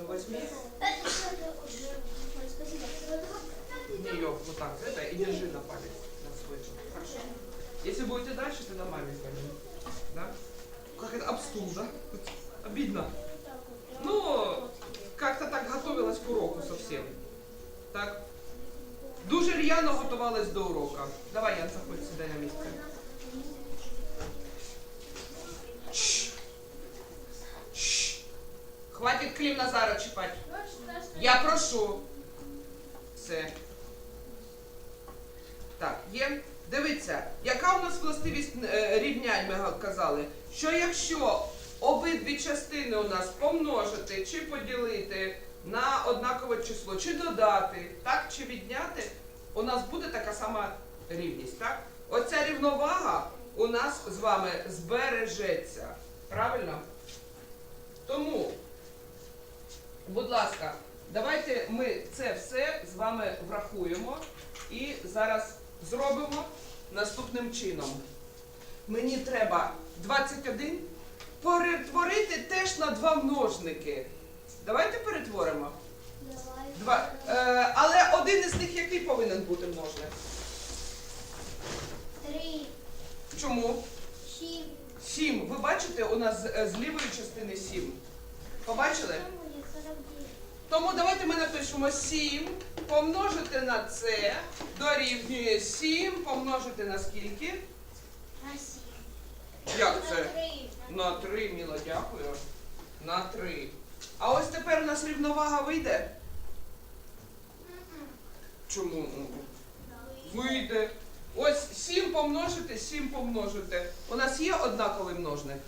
Номер 8 Клім Назара чіпати. Я прошу. Все. Так, є. Дивіться, яка у нас властивість е, рівнянь, ми казали, що якщо обидві частини у нас помножити чи поділити на однакове число, чи додати, так, чи відняти, у нас буде така сама рівність, так? Оця рівновага у нас з вами збережеться. Правильно? Тому, будь ласка, давайте ми це все з вами врахуємо і зараз зробимо наступним чином. Мені треба 21 перетворити теж на два множники. Давайте перетворимо. Два. Е, але один із них який повинен бути множник? Три, Чому? шість. 7. Ви бачите, у нас з, е, з лівої частини 7. Побачили? Тому давайте ми напишемо 7 помножити на це дорівнює 7 помножити на скільки? На сім. Як це? На 3, міло, дякую. На 3. А ось тепер у нас рівновага вийде? Чому? Вийде. Ось 7 помножити, 7 помножити. У нас є однаковий множник.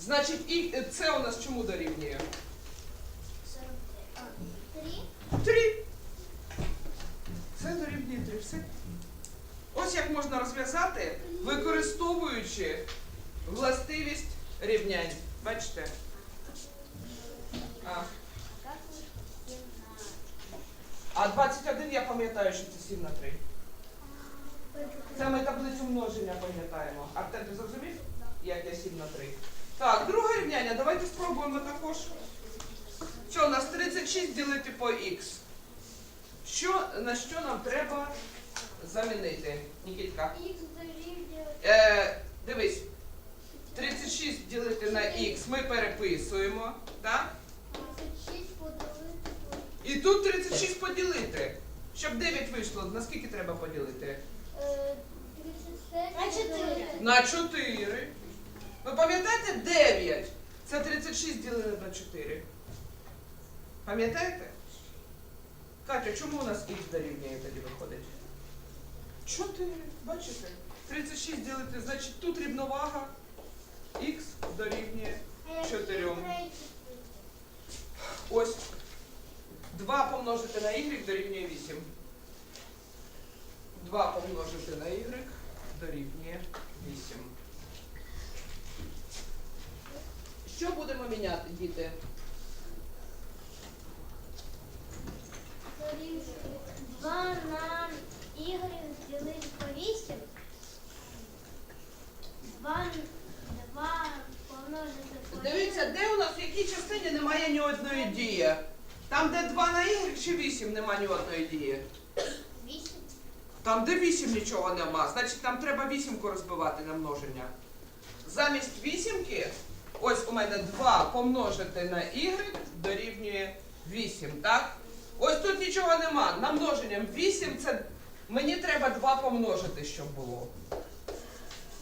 Значить, і це у нас чому дорівнює? Сорок три. А, Три. 3. Це дорівнює 3. Все. Ось як можна розв'язати, використовуючи властивість рівнянь. Бачите? А, а 21 я пам'ятаю, що це 7 на 3. Це ми таблицю множення пам'ятаємо. Артем, ти зрозумів? Як я 7 на 3. Так, друге рівняння. Давайте спробуємо також. Що у нас 36 ділити по х? Що, на що нам треба замінити, Нікітка? Е, дивись, 36 ділити на х ми переписуємо, так? 36 поділити І тут 36 поділити. Щоб 9 вийшло, на скільки треба поділити? Е, 36 на 4. На 4. Ви пам'ятаєте 9? Це 36 ділили на 4. Пам'ятаєте? Катя, чому у нас х дорівнює тоді виходить? 4. Бачите? 36 ділити, значить тут рівновага х дорівнює. Чотирьом. Ось 2 помножити на y дорівнює 8. 2 помножити на y дорівнює 8. Що будемо міняти, діти? Дорівнює 2 на y ділити по 8. 2, 2 помножити по Дивіться, де у нас в якій частині немає ні одної дії? Там, де 2 на y чи 8 немає ні одної дії? 8. Там, де 8 нічого нема, значить нам треба вісімку розбивати на множення. Замість вісімки, ось у мене 2 помножити на y дорівнює 8, так? Ось тут нічого нема. На множенням 8 це мені треба 2 помножити, щоб було.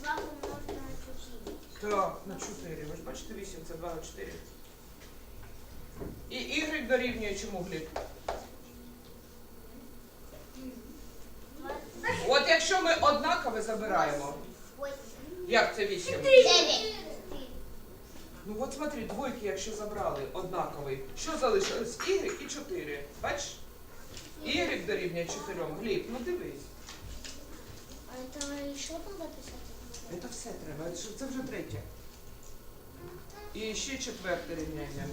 2 помножити на 4. Так, на 4. Ви ж бачите 8, це 2 на 4. І y дорівнює чому, Гліб? От якщо ми однакове забираємо, як це 8? 9. Ну от смотри, двойки, якщо забрали однаковий, що залишилось? Y і 4. Бачиш? Y дорівнює 4. Гліб, ну дивись. А это еще надо писать? Це все треба. Це- Це вже третє. І ще четверте рівняння.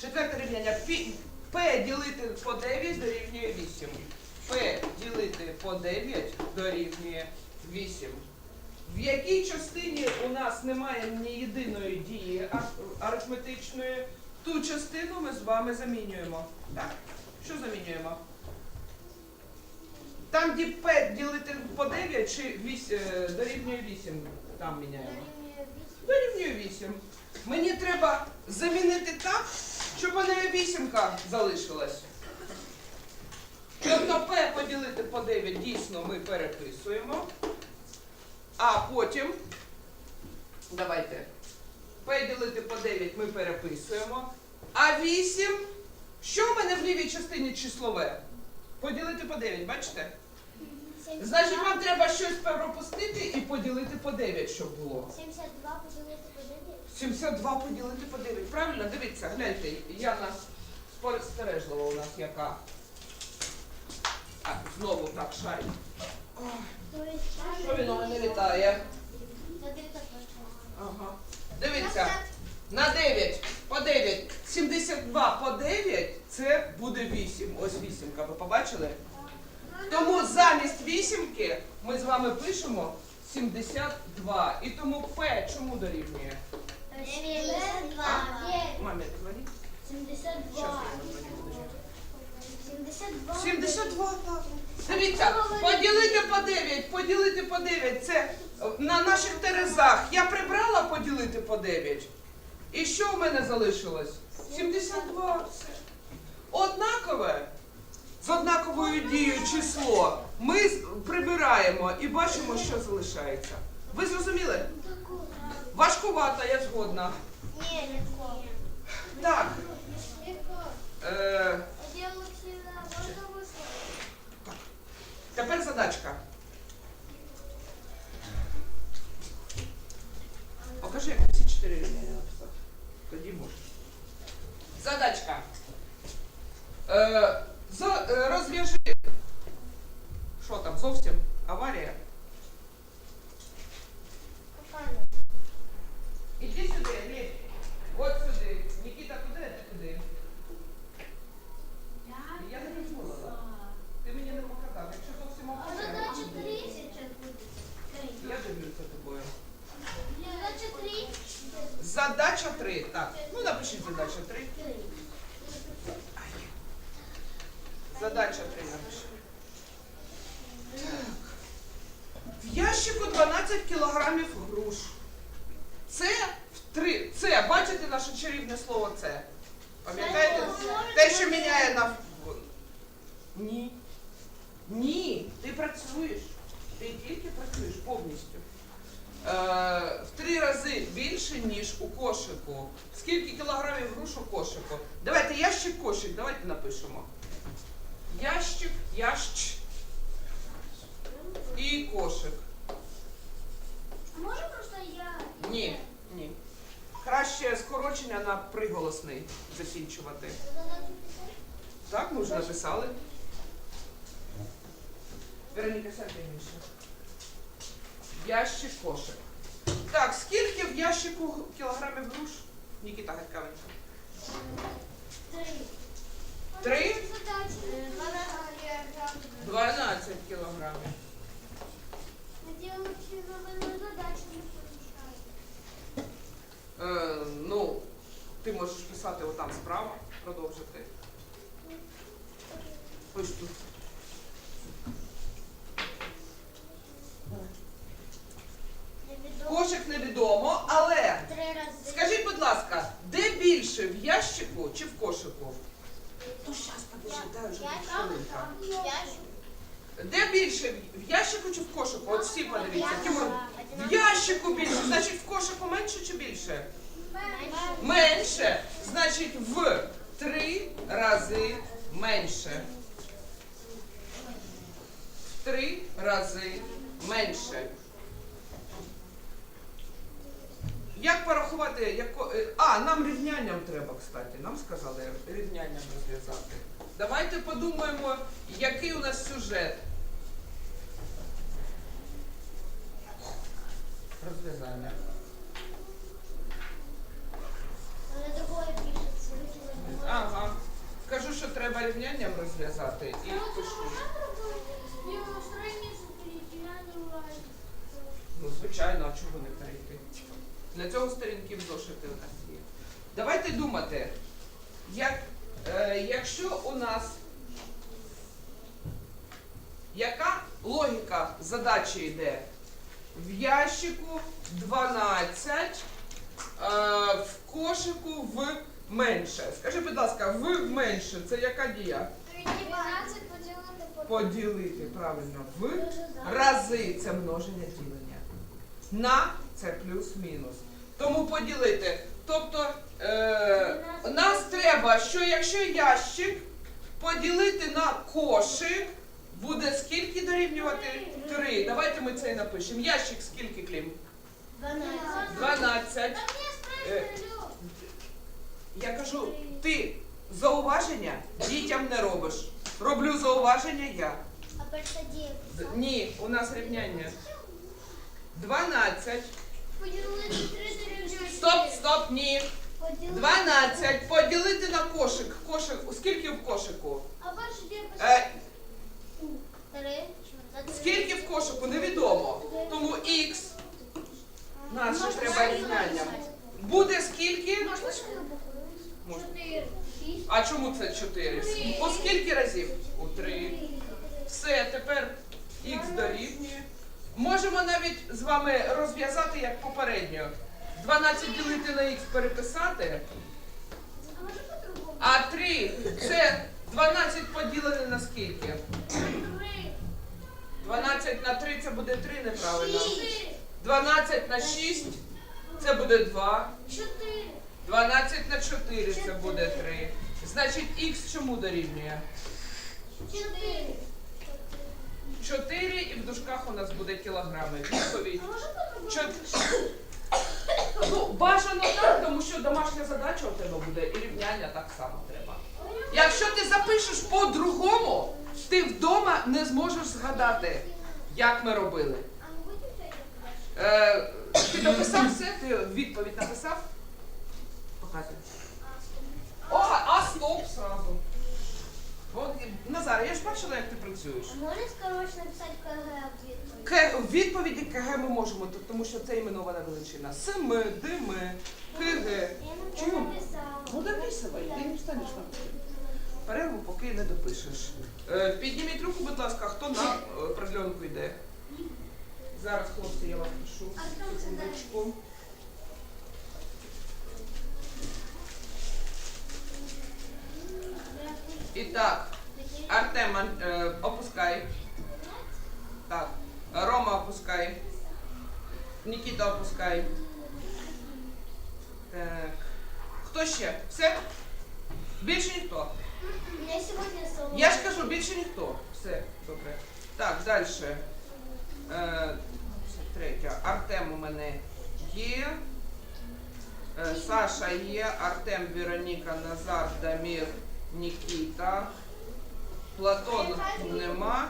Четверте рівняння. P ділити по 9 дорівнює 8. P ділити по 9 дорівнює 8. в якій частині у нас немає ні єдиної дії арифметичної, ту частину ми з вами замінюємо. Так, що замінюємо? Там, де П ділити по 9 чи 8, дорівнює 8, там міняємо. Дорівнює 8. Мені треба замінити так, щоб у неї вісімка залишилась. Тобто П поділити по 9 дійсно ми переписуємо. А потім, давайте, П ділити по 9 ми переписуємо. А 8, що в мене в лівій частині числове? Поділити по 9, бачите? Значить, вам треба щось пропустити і поділити по 9, щоб було. 72 поділити по 9. 72 поділити по 9. Правильно? Дивіться, гляньте, Яна спостережлива у нас яка. А, знову так шарить. Що він у мене літає? Ага. Дивіться, на 9 по 9. 72 по 9 це буде 8. Ось вісімка, ви побачили? Тому замість вісімки ми з вами пишемо 72. І тому П чому дорівнює? Дзвоніть. 72. Щас я позвоню, подожди. 72. 72, так. Дивіться, поділити по 9, поділити по 9. Це на наших терезах. Я прибрала поділити по 9. І що в мене залишилось? 72. Все. Однакове. З однаковою дією число. Ми прибираємо і бачимо, що залишається. Ви зрозуміли? Важкувато, я згодна. Ні, легко. Так. Легко. Е, висловити? Тепер задачка. Покажи, як ці чотири рівняння написав. Тоді можеш. Задачка. Е, за, е, розв'яжи. Що там, зовсім? Аварія? Кохана. Іди сюди, Глеб. От сюди. Нікіта, куди ти куди? Я не дозволила. Ти мені не показав. Якщо зовсім А аварія, задача то 3? я дивлюся тобою. Задача 3? Задача 3. Так. Ну напишіть задача 3. Задача 3 напиши. Так. В ящику 12 кілограмів груш. Це в 3. Це, бачите наше чарівне слово це? Пам'ятаєте? Те, що міняє на. Ні. Ні. Ти працюєш. Ти тільки працюєш повністю. Е, в три рази більше, ніж у кошику. Скільки кілограмів груш у кошику? Давайте ящик кошик, давайте напишемо. Ящик, ящ і кошик. А може просто я? Ні, ні. Краще скорочення на приголосний закінчувати. Так, ми вже написали. Вероніка, сядьте більше. Ящик кошик. Так, скільки в ящику кілограмів груш? Нікіта Гатькавенко. Три. 12 кілограмів. Е, ну, ти можеш писати отам справа, продовжити. Ось тут. Кошик невідомо, але Три рази. скажіть, будь ласка, де більше в ящику чи в кошику? Ну, зараз подожди, дай вже хвилинка. Де більше в ящику чи в кошику? От всі подивіться. Тимур, в ящику більше, значить в кошику менше чи більше? Менше. Менше, значить в три рази менше. В три рази менше. Як порахувати, яко... е, а, нам рівнянням треба, кстати. Нам сказали рівнянням розв'язати. Давайте подумаємо, який у нас сюжет. Розв'язання. Ага. Кажу, що треба рівнянням розв'язати і пишу. Ну, звичайно, а чого не? Для цього сторінки в зошити у нас є. Давайте думати, як, е, якщо у нас яка логіка задачі йде? В ящику 12, е, в кошику в менше. Скажи, будь ласка, в в менше це яка дія? 12 поділити по Поділити правильно в рази це множення ділення. На це плюс-мінус. Тому поділити. Тобто е, нас треба, що якщо ящик поділити на кошик, буде скільки дорівнювати? Три. Давайте ми це і напишемо. Ящик скільки клім? 12. 12. Е, Я кажу, ти зауваження дітям не робиш. Роблю зауваження я. А перша дія Ні, у нас рівняння. 12. Поділити 3 дорівнює Стоп, стоп, ні. Поділити. 12. Поділити на кошик. Кошик. Скільки в кошику? А Е, 3. скільки в кошику? Невідомо. Тому х наше треба рівняння. Буде скільки? Можна скільки Можна. 4. 6. А чому це 4? По скільки разів? У 3. Все, тепер х дорівнює. Можемо навіть з вами розв'язати як попередньо. 12 ділити на х переписати, А може по-другому? а 3 це 12 поділене на скільки? 3. 12 на 3 це буде 3 неправильно. 12 на 6 це буде 2. 12 на 4 це буде 3. Значить, х чому дорівнює? 4. 4 і в дужках у нас буде кілограми. Відповідь. А? Чо- Ну, бажано так, тому що домашня задача у тебе буде і рівняння так само треба. Якщо ти запишеш по-другому, ти вдома не зможеш згадати, як ми робили. Е, ти дописав все? Ти відповідь написав? Показуй. О, а стоп сразу. От, Назар, я ж бачила, як ти працюєш. А можна скорочно написати КГ відповідь? К, в відповіді КГ ми можемо, тому що це іменована величина. Семи, дими, КГ. Чому? написала. Ну дописувай, ти не встанеш на перерву, поки не допишеш. Е, підніміть руку, будь ласка, хто на е, продльонку йде. Зараз, хлопці, я вас прошу. А хто це Секундочку. І так, Артем, е, опускай. Так. Рома опускай. Нікіта опускай. Так. Хто ще? Все? Більше ніхто. Мене сьогодні соло. Я ж кажу, більше ніхто. Все, добре. Так, далі. Е, третя. Артем у мене є. Е, Саша є, Артем, Вероніка, Назар, Дамір, Нікіта. Платон нема.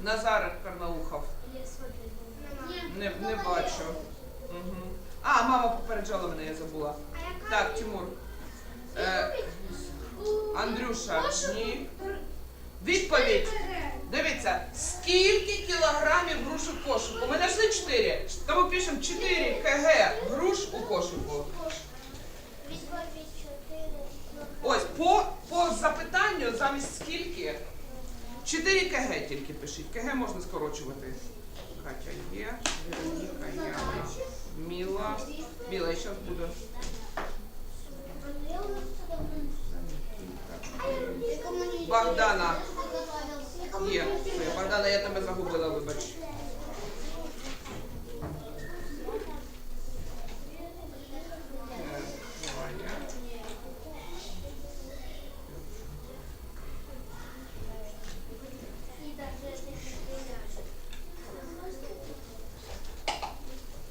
Назар Карнаухов. Не, не бачу. Угу. А, мама попереджала мене, я забула. Так, Тимур. Е, Андрюша, ні. Відповідь. Дивіться, скільки кілограмів груш у кошику? Ми знайшли 4. Тому пишемо 4 кг груш у кошику. Відповідь 4. Ось, по, по запитанню замість скільки? 4 тільки пишіть. КГ можна скорочувати. Катя є, Вероніка є, Міла. Міла, і зараз буду. Богдана. Є. Все, Богдана, я тебе загубила, вибач. Е, Ваня.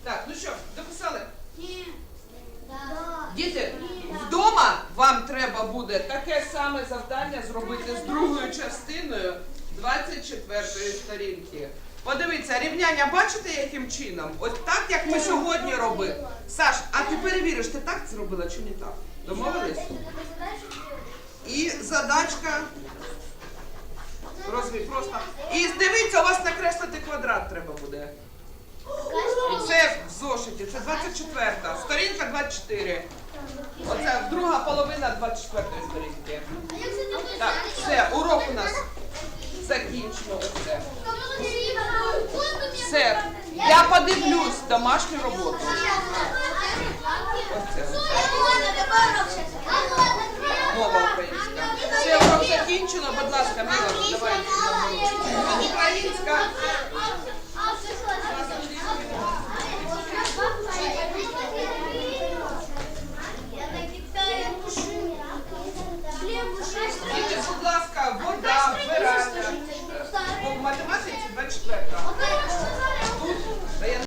Так, ну що, дописали? Діти, вдома вам треба буде таке завдання зробити з другою частиною 24 сторінки. Подивіться, рівняння бачите, яким чином? Ось так, як ми сьогодні робили. Саш, а ти перевіриш, ти так зробила чи не так? Домовились? І задачка розвій просто. І дивіться, у вас накреслити квадрат треба буде. Це в зошиті, це 24, сторінка 24. Оце друга половина 24-ї сторінки. Так, все, урок у нас закінчено. Все. Все. Я подивлюсь домашню роботу. Оце. Мова українська. Все, урок закінчено. Будь ласка, Мила, давайте. Українська. Okay.